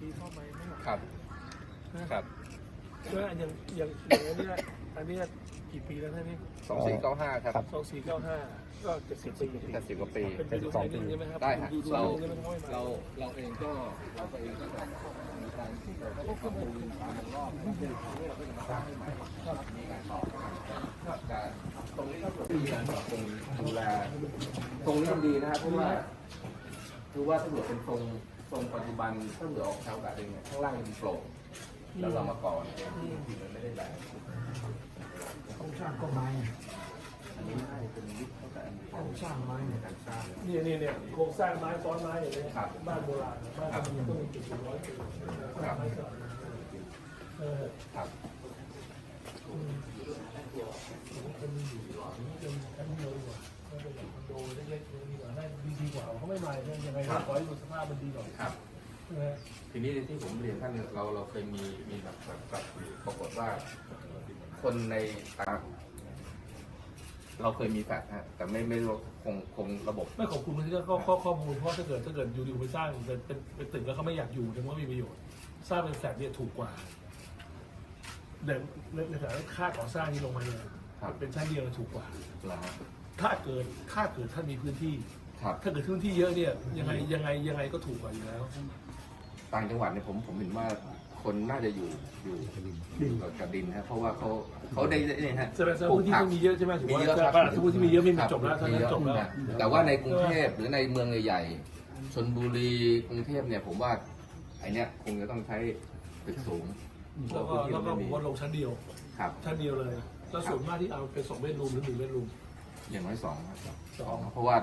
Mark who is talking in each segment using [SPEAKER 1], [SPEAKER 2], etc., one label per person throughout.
[SPEAKER 1] ปีเข้าไปไม่หรอก
[SPEAKER 2] ครับครับ
[SPEAKER 1] ก็อย่างอย่างอย่างอันเนี้ยอันเนี้ยกี่ปีแล้วท่านนี่
[SPEAKER 2] สองสี่เก้าห้าครับ
[SPEAKER 1] สองสี่เก้าห้าก็เจ็ดสิบปี
[SPEAKER 2] แค่สิบกว่าปี
[SPEAKER 1] เป็นไปดูไทนิ่งใช่ไหมครับ
[SPEAKER 2] ได้ฮะ
[SPEAKER 1] ดูดู
[SPEAKER 2] เรา
[SPEAKER 1] ดูดูดูดู
[SPEAKER 2] เราเราเองก็เราเองก็จะมีการที่เราก็ต้องดูตามรอบมีการต่อการตรงนี้ก็มีการปรับปรุงดูแลตรงนี้มันดีนะครับเพราะว่าคือว่าถ้าเกิดเป็นทรง ทรงปัจจุบันถ้าเกิดออกชาวกะเองเนี่ยข้างล่างมันโปร่งแล้วเรามาก่อนเนี่ยที่มันไม่ได้แรง
[SPEAKER 3] ต้องสร้างก็ไม้
[SPEAKER 2] อันนี้น่าจะเป็นยุคตั้งแต่อันนี้
[SPEAKER 3] ต้องสร้างไม้
[SPEAKER 2] ในการสร้าง
[SPEAKER 1] เนี่ยเนี่ยเนี่ยโครงสร้างไม้ซ้อนไม้อย่างเงี้ย
[SPEAKER 2] ครับ
[SPEAKER 1] บ้านโบราณบ้านมันต้องมีจุดถึงร้อยปีไม้ซ้อนเออ
[SPEAKER 2] ครับ
[SPEAKER 1] อืมเป็นอยู่เป็นชั้นเดียว ดีกว่าไม่เป็นแบบคอนโดเล็กๆดีกว่าได้ดีดีกว่าเขาไม่มาเนี่ยยังไงก็ขอให้ดูสภาพมันดีหน่อย
[SPEAKER 2] ครับ
[SPEAKER 1] ใช่ไหม
[SPEAKER 2] ทีนี้ที่ผมเรียนท่านเนี่ยเราเราเคยมีมีแบบแบบแบบปรากฏว่า คนในต่างเราเคยมีแฟลตฮะแต่ไม่ไม่รู้คงคงระบบ
[SPEAKER 1] ไม่ขอบคุณที่ก็ข้อข้อมูลเพราะถ้าเกิดถ้าเกิดอยู่ดีไปสร้างเป็นเป็นเป็นตึกแล้วเขาไม่อยากอยู่ถึงว่ามีประโยชน์สร้างเป็นแฟลตเนี่ยถูกกว่าแต่ในในฐานะค่าก่อสร้างที่ลงมาเนี่ย
[SPEAKER 2] ครับ
[SPEAKER 1] เป็นชั้นเดียวถูกกว่า
[SPEAKER 2] เหรอฮะ
[SPEAKER 1] ถ้าเกิดถ้าเกิดท่านมีพื้นที่
[SPEAKER 2] ครับ
[SPEAKER 1] ถ้าเกิดพื้นที่เยอะเนี่ยยังไงยังไงยังไงก็ถูกกว่าอยู่แล้ว
[SPEAKER 2] ต่างจังหวัดเนี่ยผมผมเห็นว่าคนน่าจะอยู่อยู่อยู่กับดินฮะเพราะว่าเขาเขาได้เนี่ยฮะ
[SPEAKER 1] แสดงว่าพื้นที่ไม่มีเยอะใช่ไหมถือ
[SPEAKER 2] มี
[SPEAKER 1] ว่า
[SPEAKER 2] เยอะครับ
[SPEAKER 1] บ้านพื้นที่มีเยอะไม่มีจบแล้ว
[SPEAKER 2] ค
[SPEAKER 1] ท่า
[SPEAKER 2] รั
[SPEAKER 1] น
[SPEAKER 2] มี
[SPEAKER 1] นั้น
[SPEAKER 2] เยอะ
[SPEAKER 1] จบแล้ว
[SPEAKER 2] นะแต่ว่าในกรุงเทพหรือในเมืองใหญ่ๆชนบุรีกรุงเทพเนี่ยผมว่าไอเนี้ยคงจะต้องใช้ตึกสูง
[SPEAKER 1] แล้วก็แล้วก็ผมว่าลงชั้นเดียว
[SPEAKER 2] ครับ
[SPEAKER 1] ชั้นเดียวเลยแล้วส่วนมากที่เอาเป็นสองเบดรูมหรือหนึ่งเบดรูม
[SPEAKER 2] อย่างน้อยสองครับ
[SPEAKER 1] สอง
[SPEAKER 2] เพราะว่า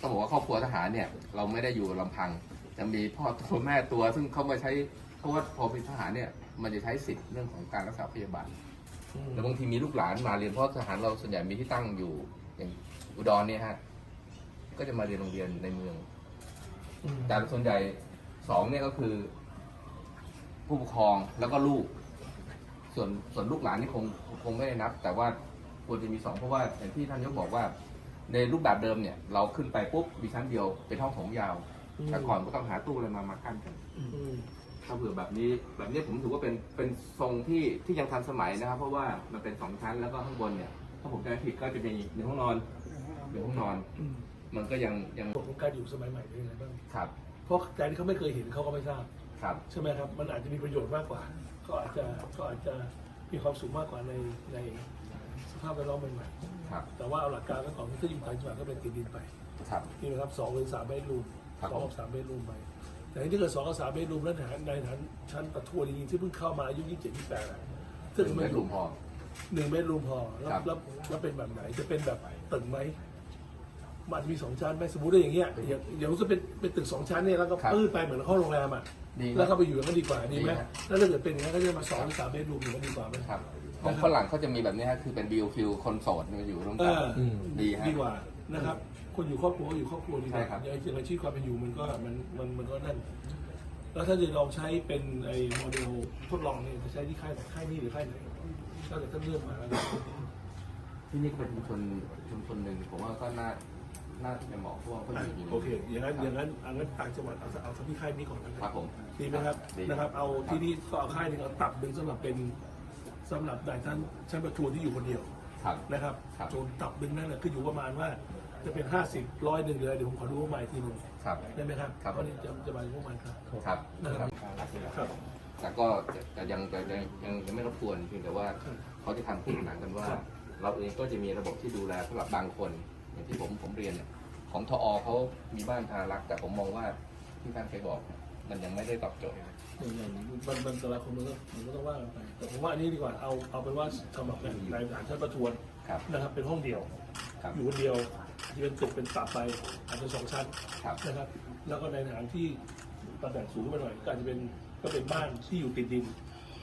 [SPEAKER 2] ต้องบอกว่าครอบครัวทหารเนี่ย เราไม่ได้อยู่ลำพัง จะมีพ่อตัวแม่ตัว ซึ่งเขามาใช้เพราะว่าพอเป็นทหารเนี่ย มันจะใช้สิทธิ์เรื่องของการรักษาพยาบาลแล้วบางทีมีลูกหลานมาเรียนเพราะทหารเราส่วนใหญ่มีที่ตั้งอยู่อย่างอุดรเนี่ยฮะก็จะมาเรียนโรงเรียนในเมือง
[SPEAKER 1] อ
[SPEAKER 2] แต่ส่วนใหญ่สองเนี่ยก็คือ ผู้ปกครองแล้วก็ลูก ส่วนส่วนลูกหลานนี่คงคงไม่ได้นับ แต่ว่า ควรจะมีสองเพราะว่าอย่างที่ท่านยกบอกว่า ในรูปแบบเดิมเนี่ย เราขึ้นไปปุ๊บมีชั้นเดียวเป็นห้องโถงยาว แต่ก่อนก็ต้องหาตู้อะไรมามากั้นกัน
[SPEAKER 1] อืม
[SPEAKER 2] ถ้าเผื่อแบบนี้แบบนี้ผมถือว่าเป็นเป็นทรงที่ที่ยังทันสมัยนะครับ เพราะว่ามันเป็นสองชั้นแล้วก็ข้างบนเนี่ย ถ้าผมจำไม่ผิดก็จะมีหนึ่งห้องนอนหนึ่งห้องนอน
[SPEAKER 1] อืม
[SPEAKER 2] มันก็ยังยัง
[SPEAKER 1] ระบบของการอยู่สมัยใหม่เป็นยังไงบ้าง
[SPEAKER 2] ครับ
[SPEAKER 1] เพราะใจที่เขาไม่เคยเห็นเขาก็ไม่ทราบ
[SPEAKER 2] ครับ
[SPEAKER 1] ใช่ไหมครับ มันอาจจะมีประโยชน์มากกว่าก็อาจจะก็อาจจะมีความสุขมากกว่าในในส ภาพแวดล้อมใหม่
[SPEAKER 2] ครับ
[SPEAKER 1] ๆแต่ว่าเอาหลักการแล้วของถ้าอยู่ต่างจังหวัดก็เป็นติดดินไป
[SPEAKER 2] ครับ
[SPEAKER 1] นี่นะครับสองเป็นสามเบดรูม
[SPEAKER 2] ครับ
[SPEAKER 1] สองกับสามเบดรูมไปแต่ถ้าเกิดสองกับสามเบดรูมแล้วฐานในฐานชั้นประทวนจริงๆที่เพิ่งเข้ามาอายุยี่สิบเจ็ดยี่สิบแปดอะซึ่ง
[SPEAKER 2] เป็น
[SPEAKER 1] ไม่
[SPEAKER 2] เบดรูมพอ
[SPEAKER 1] หนึ่งเบดรูมพอแล้ว
[SPEAKER 2] ครับ
[SPEAKER 1] แล้วแล้วเป็นแบบไหนจะเป็นแบบตึกไหมมันมีสองชั้นไหมสมมติว่าอย่างเงี้ยอย่างอย่างจะเป็นเป็นตึกสองชั้นเนี่ยแล้วก็ปื้ดไปเหมือนห้องโรงแรมอะ
[SPEAKER 2] ดี
[SPEAKER 1] แล้วก็ไปอยู่กันก็ดีกว่าดีไหม
[SPEAKER 2] ดีครับ
[SPEAKER 1] แล้วถ้าเกิดเป็นอย่างนั้นก็จะมาสองหรือสามเบดรูมอยู่ก็ดีกว่าไหม
[SPEAKER 2] ครับ ของฝรั่งเขาจะมีแบบนี้ฮะคือเป็น BOQ คนโสดมาอยู่ร่วม
[SPEAKER 1] เอ
[SPEAKER 2] กัน
[SPEAKER 1] อ
[SPEAKER 2] ดีฮะ
[SPEAKER 1] ดีกว่านะครับ คนอยู่ครอบครัวก็อยู่ครอบครัวดีก
[SPEAKER 2] ใช่
[SPEAKER 1] ว่า
[SPEAKER 2] ครับ
[SPEAKER 1] อย่างจริงๆอาชีพความเป็นอยู่มันก็มันมันมันก็นั่น แล้วถ้าจะลองใช้เป็นไอ้โมเดลทดลองเนี่ยจะใช้ที่ค่ายไหนค่ายนี้หรือค่ายไหนก็จะต้องเลือกมาแล้ว
[SPEAKER 2] ที่นี่ก็เป็นชุมชนชุมชนหนึ่งผมว่าก็น่าน่าจะเหมาะเพราะว่าเขาอยู่อยู่ใน
[SPEAKER 1] โอเค อย่างนั้นอย่างนั้นอันนั้นต่างจังหวัดเอาเอาเอาที่ค่ายนี้ก่อนนะครับ
[SPEAKER 2] ผม
[SPEAKER 1] ดีไหมครับ
[SPEAKER 2] ดี
[SPEAKER 1] นะครับ เอาที่นี่ก็เอาค่ายนี้เอาตับหนึ่งสำหรับเป็น สำหรับนายท่านชั้นประทวนที่อยู่คนเดียว
[SPEAKER 2] ครับ
[SPEAKER 1] นะครับ
[SPEAKER 2] ครับ
[SPEAKER 1] จนตับหนึ่งนั่นแหละคืออยู่ประมาณว่าจะเป็นห้าสิบร้อยหนึ่งเลยเดี๋ยวผมขอดูว่ามาอีกทีหนึ่ง
[SPEAKER 2] ครับ
[SPEAKER 1] ได้ไหมครับ
[SPEAKER 2] ครับ
[SPEAKER 1] เพราะนี่จะจะมาถึงประมาณครับ
[SPEAKER 2] ครับ
[SPEAKER 1] นะครับครับ
[SPEAKER 2] แต่ก็จะจะยังจะยังยังยังไม่รบกวนเพียงแต่ว่าเขาจะทำคู่ขนานกันว่าเราเองก็จะมีระบบที่ดูแลสำหรับบางคน อย่างที่ผมผมเรียนเนี่ยของทอเขามีบ้านทารักษ์แต่ผมมองว่าที่ท่านเคยบอกเนี่ย มันยังไม่ได้ตอบโจทย์
[SPEAKER 1] อย่างมันมันแต่ละคนมันก็มันก็ต้องว่ากันไปแต่ผมว่าอันนี้ดีกว่าเอาเอาเป็นว่าสำหรับในในฐานชั้นประทวน
[SPEAKER 2] ครับ
[SPEAKER 1] นะครับเป็นห้องเดียว
[SPEAKER 2] ครับ
[SPEAKER 1] อยู่คนเดียวที่เป็นตึกเป็นตับไปอาจจะสองชั้น
[SPEAKER 2] ครับ
[SPEAKER 1] นะครับ แล้วก็ในฐานที่ตำแหน่งสูงขึ้นมาหน่อยก็อาจจะเป็นก็เป็นบ้านที่อยู่ติดดิน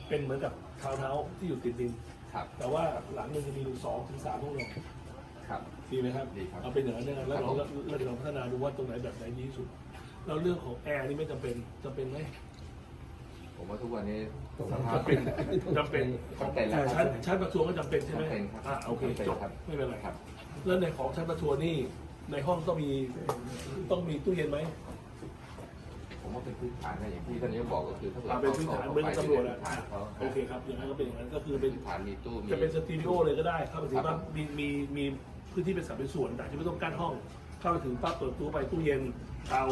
[SPEAKER 1] เป็นเหมือนกับทาวน์เฮาส์ที่อยู่ติดดิน
[SPEAKER 2] ครับ
[SPEAKER 1] แต่ว่าหลังหนึ่งจะมีสองถึงสามห้องนอน
[SPEAKER 2] ครับ
[SPEAKER 1] ดีไหมครับ
[SPEAKER 2] ดีครับ
[SPEAKER 1] เอาเป็นอย่างนั้นนะครับแล้วเรา
[SPEAKER 2] ครับผม
[SPEAKER 1] เราเดี๋ยวเราพัฒนาดูว่าตรงไหนแบบไหนดีที่สุด แล้วเรื่องของแอร์นี่ไม่จำเป็นจำเป็นไหม
[SPEAKER 2] ผมว่าทุกวันนี้สภาพ
[SPEAKER 1] จำเป็นจำเป็น
[SPEAKER 2] จำเป็นแล้วค
[SPEAKER 1] ชั้
[SPEAKER 2] รั
[SPEAKER 1] น
[SPEAKER 2] บ
[SPEAKER 1] ชั้นประทวนก็จำเป็นใช่ไหม
[SPEAKER 2] จำเป็นครับ
[SPEAKER 1] อ่าโอเค
[SPEAKER 2] จำเป็น
[SPEAKER 1] จบ
[SPEAKER 2] ครับ
[SPEAKER 1] ไม่เป็นไร
[SPEAKER 2] ครับ
[SPEAKER 1] แล้วในของชั้นประทวนนี่ในห้องต้องมีต้องมีตู้เย็นไหม
[SPEAKER 2] ผมผมว่าเป็นพื้นฐานนะอย่างที่ท่านนายกบอกก็คือถ้าเกิด
[SPEAKER 1] อ่าเป็นพื้นฐานเหมือนกับตำรวจ
[SPEAKER 2] พื้
[SPEAKER 1] อะ
[SPEAKER 2] นฐานเขา
[SPEAKER 1] โอเคครับ อย่างนั้นก็เป็นอย่างนั้นก็คือเป็น
[SPEAKER 2] พื้นฐานมีตู้มี
[SPEAKER 1] จะเป็นสตูดิโอเลยก็ได้เข้าไปถึง
[SPEAKER 2] ครั
[SPEAKER 1] ปั๊
[SPEAKER 2] บบ
[SPEAKER 1] มีมีมีพื้นที่เป็นสัดเป็นส่วนแต่ที่ไม่ต้องกั้นห้อง เข้าไปถึงปั๊บเปิดตู้ไปตู้เย็นเตา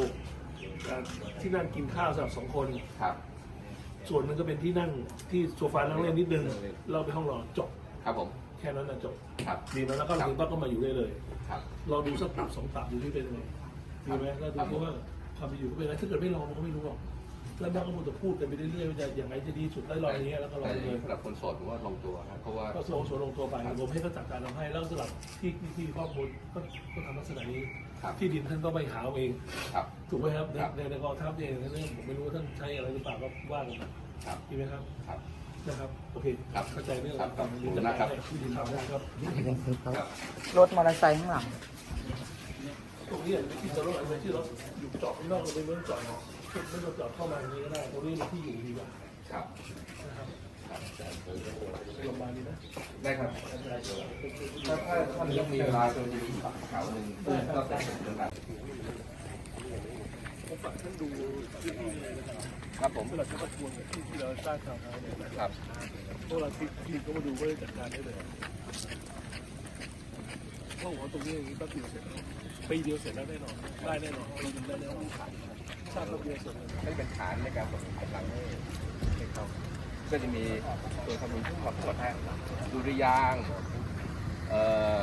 [SPEAKER 1] อ่าที่นั่งกินข้าวสำหรับสองคน
[SPEAKER 2] ครับ
[SPEAKER 1] ส่วนหนึงก็เป็นที่นั่งที่โซฟานั่งเล่นนิดนึง เราไปห้องนอนจบ
[SPEAKER 2] ครับผม
[SPEAKER 1] แค่นั้นนะจบ
[SPEAKER 2] ครับ
[SPEAKER 1] ดีแล้วแล้วก็ถึงปั๊บก็มาอยู่ได้เลย
[SPEAKER 2] ครับ
[SPEAKER 1] ลองดูสักตับสองตับดูที่เป็นยังไงดีไหมแล้วดูที่ว่าความเป็นอยู่เป็นอะไรถ้าเกิดไม่ลองมันก็ไม่รู้หรอก แล้วมันก็มัวแต่พูดกันไปเรื่อยๆว่าจะอย่างไรจะดีสุดได้ลองอย่างเงี้ยแล้วก็ลอง
[SPEAKER 2] แต่
[SPEAKER 1] ไปเลย
[SPEAKER 2] สำหรับคนโสดผมว่าลงตัวนะเพราะว่า
[SPEAKER 1] ก็โซนโซนลงตัวไปผมให้เขาจัดการทำให้แล้วสำหรับที่ที่ที่ข้อมูลก็ก็ทำลักษณะนี้
[SPEAKER 2] ครับ
[SPEAKER 1] ที่ดินท่านก็ไปหาเอาเอง
[SPEAKER 2] ครับ
[SPEAKER 1] ถูกไหมครับใน
[SPEAKER 2] ครับ
[SPEAKER 1] ในในกองทัพเองนั่นเองผมไม่รู้ว่าท่านใช้อะไรหรือเปล่าก็ว่ากันไป
[SPEAKER 2] ครับ
[SPEAKER 1] ดีไหมครับ
[SPEAKER 2] ครับ
[SPEAKER 1] นะครับโอเค
[SPEAKER 2] ครับ
[SPEAKER 1] เข้าใจเรื่อง
[SPEAKER 2] ครับครับ
[SPEAKER 1] นี้
[SPEAKER 2] ขอบคุณมากครับ
[SPEAKER 1] ที่ดินทำได้ครับ
[SPEAKER 2] ครับ
[SPEAKER 4] รถมอเตอร์ไซค์ข้างหลัง
[SPEAKER 1] ตรงนี้ที่จะรถอะไรที่รถอยู่จอดข้างนอกเราไม่ต้องจอด ไม่ต้องจอดเข้ามาอย่างนี้ก็ได้ตรงนี้เป็นที่อยู่ดีกว่า
[SPEAKER 2] ครับ
[SPEAKER 1] นะครับ
[SPEAKER 2] ครับ
[SPEAKER 1] โรงพยาบาลนี้นะ
[SPEAKER 2] ได้ครับถ้าถ้าท่านนายกมีเวลาจะมีข่าวหนึ่งก็จะเป็นเรื่องราว
[SPEAKER 1] ผมฝากท่านดูพื้นที่เลยนะครับ
[SPEAKER 2] ครับผม
[SPEAKER 1] เราจะประทวงที่ที่เราสร้างทางเท้าเนี่ยครับพวกเราที่ที่ก็มาดูว่าจัดการได้เลยเพราะว่าตรงนี้อย่างนี้แป๊บเดียวเสร็จแล้ว ปีเดียวเสร็จแล้วแน่นอนได้แน่นอนปีนึงได้แน่นอนขายสร้างแป๊บเดียวเสร็จเลย
[SPEAKER 2] ให้เป็นฐานในการส่งกำลังให้ให้เขาก็จะมีตัวคำนึงขอบตัวแทนดุริยางเอ่อ